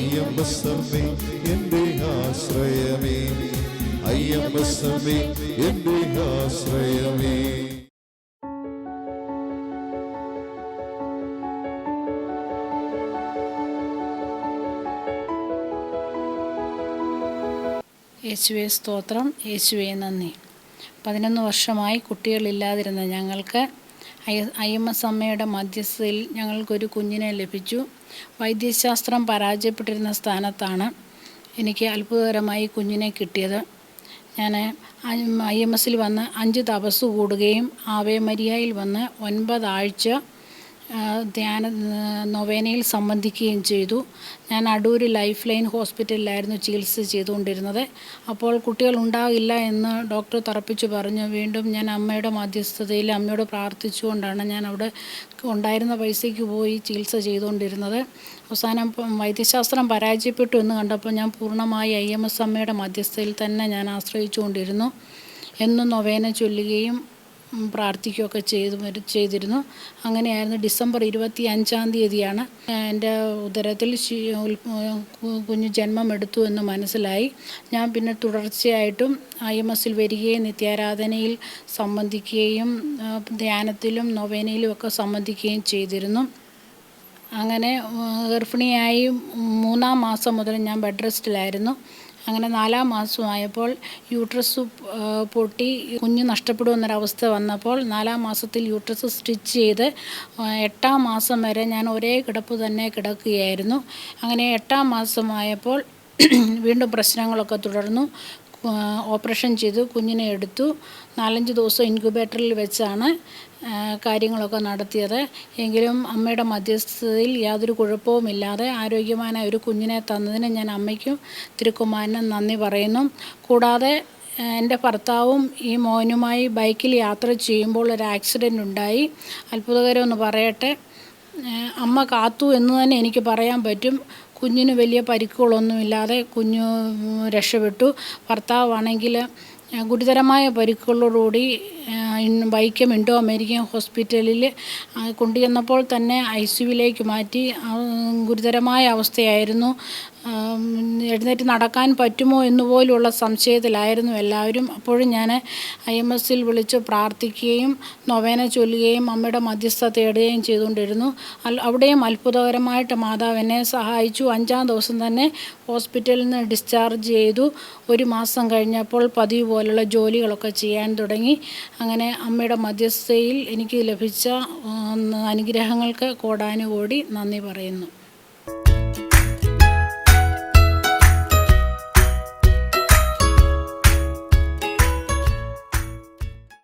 അയ്യമ്പസമ്മേ എന്റെ ആശ്രയമേ. അയ്യമ്പസമ്മേ എന്റെ ആശ്രയമേ. യേശുവെ സ്തോത്രം. യേശുവെ നന്ദി. പതിനൊന്ന് വർഷമായി കുട്ടികളില്ലാതിരുന്ന ഞങ്ങൾക്ക് ഐ എം എസ് അമ്മയുടെ മധ്യസ്ഥതയിൽ ഞങ്ങൾക്കൊരു കുഞ്ഞിനെ ലഭിച്ചു. വൈദ്യശാസ്ത്രം പരാജയപ്പെട്ടിരുന്ന സ്ഥാനത്താണ് എനിക്ക് അത്ഭുതകരമായി കുഞ്ഞിനെ കിട്ടിയത്. ഞാൻ ഐ എം എസിൽ വന്ന് അഞ്ച് തപസ് കൂടുകയും ആവേ മരിയായിൽ വന്ന് ഒൻപതാഴ്ച ധ്യാന നൊവേനയിൽ സംബന്ധിക്കുകയും ചെയ്തു. ഞാൻ അടൂർ ലൈഫ് ലൈൻ ഹോസ്പിറ്റലിലായിരുന്നു ചികിത്സ ചെയ്തുകൊണ്ടിരുന്നത്. അപ്പോൾ കുട്ടികൾ ഉണ്ടാകില്ല എന്ന് ഡോക്ടർ തറപ്പിച്ചു പറഞ്ഞു. വീണ്ടും ഞാൻ അമ്മയുടെ മധ്യസ്ഥതയിൽ അമ്മയോട് പ്രാർത്ഥിച്ചുകൊണ്ടാണ് ഞാൻ അവിടെ ഉണ്ടായിരുന്ന പൈസയ്ക്ക് പോയി ചികിത്സ ചെയ്തുകൊണ്ടിരുന്നത്. അവസാനം വൈദ്യശാസ്ത്രം പരാജയപ്പെട്ടു എന്ന് കണ്ടപ്പോൾ ഞാൻ പൂർണമായി ഐ എം എസ് അമ്മയുടെ മധ്യസ്ഥതയിൽ തന്നെ ഞാൻ ആശ്രയിച്ചുകൊണ്ടിരുന്നു. എന്നും നൊവേന ചൊല്ലുകയും പ്രാർത്ഥിക്കുകയൊക്കെ ചെയ്തു ചെയ്തിരുന്നു. അങ്ങനെയായിരുന്നു ഡിസംബർ ഇരുപത്തി അഞ്ചാം തീയതിയാണ് എന്റെ ഉദരത്തിൽ കുഞ്ഞു ജന്മമെടുത്തു എന്ന് മനസ്സിലായി. ഞാൻ പിന്നെ തുടർച്ചയായിട്ടും ഐ എം എസിൽ വരികയും നിത്യാരാധനയിൽ സംബന്ധിക്കുകയും ധ്യാനത്തിലും നൊവേനയിലും ഒക്കെ സംബന്ധിക്കുകയും ചെയ്തിരുന്നു. അങ്ങനെ ഗർഭിണിയായി മൂന്നാം മാസം മുതൽ ഞാൻ ബെഡ് റെസ്റ്റിലായിരുന്നു. അങ്ങനെ നാലാം മാസമായപ്പോൾ യൂട്രസ് പൊട്ടി കുഞ്ഞ് നഷ്ടപ്പെടുമെന്നൊരവസ്ഥ വന്നപ്പോൾ നാലാം മാസത്തിൽ യൂട്രസ് സ്റ്റിച്ച് ചെയ്ത് എട്ടാം മാസം വരെ ഞാൻ ഒരേ കിടപ്പ് തന്നെ കിടക്കുകയായിരുന്നു. അങ്ങനെ എട്ടാം മാസമായപ്പോൾ വീണ്ടും പ്രശ്നങ്ങളൊക്കെ തുടർന്നു. ഓപ്പറേഷൻ ചെയ്തു. കുഞ്ഞിനെ എടുത്തു. നാലഞ്ച് ദിവസം ഇൻക്യുബേറ്ററിൽ വെച്ചാണ് കാര്യങ്ങളൊക്കെ നടത്തിയത്. എങ്കിലും അമ്മയുടെ മധ്യസ്ഥതയിൽ യാതൊരു കുഴപ്പവുമില്ലാതെ ആരോഗ്യമാനായ ഒരു കുഞ്ഞിനെ തന്നതിന് ഞാൻ അമ്മയ്ക്കും തിരുക്കുമാരനും നന്ദി പറയുന്നു. കൂടാതെ എന്റെ ഭർത്താവും ഈ മോനുമായി ബൈക്കിൽ യാത്ര ചെയ്യുമ്പോൾ ഒരു ആക്സിഡന്റ് ഉണ്ടായി. അത്ഭുതകരമെന്ന് പറയട്ടെ. അമ്മ കാത്തു എന്ന് തന്നെ എനിക്ക് പറയാൻ പറ്റും. കുഞ്ഞിന് വലിയ പരിക്കുകളൊന്നുമില്ലാതെ കുഞ്ഞ് രക്ഷപ്പെട്ടു. ഭർത്താവാണെങ്കിൽ ഗുരുതരമായ പരിക്കുകളോടുകൂടി വൈക്കം ഇൻഡോ അമേരിക്കൻ ഹോസ്പിറ്റലിൽ കൊണ്ടുചെന്നപ്പോൾ തന്നെ ഐ സിയുവിലേക്ക് മാറ്റി. ഗുരുതരമായ അവസ്ഥയായിരുന്നു. എഴുന്നേറ്റ് നടക്കാൻ പറ്റുമോ എന്ന് പോലുള്ള സംശയത്തിലായിരുന്നു എല്ലാവരും. അപ്പോഴും ഞാൻ ഐ എം എസിൽ വിളിച്ച് പ്രാർത്ഥിക്കുകയും നൊവേന ചൊല്ലുകയും അമ്മയുടെ മധ്യസ്ഥ തേടുകയും ചെയ്തുകൊണ്ടിരുന്നു. അവിടെയും അത്ഭുതകരമായിട്ട് മാതാവ് എന്നെ സഹായിച്ചു. അഞ്ചാം ദിവസം തന്നെ ഹോസ്പിറ്റലിൽ നിന്ന് ഡിസ്ചാർജ് ചെയ്തു. ഒരു മാസം കഴിഞ്ഞപ്പോൾ പതിവ് പോലുള്ള ജോലികളൊക്കെ ചെയ്യാൻ തുടങ്ങി. അങ്ങനെ അമ്മയുടെ മധ്യസ്ഥയിൽ എനിക്ക് ലഭിച്ച അനുഗ്രഹങ്ങൾക്ക് കോടാനുകോടി നന്ദി പറയുന്നു.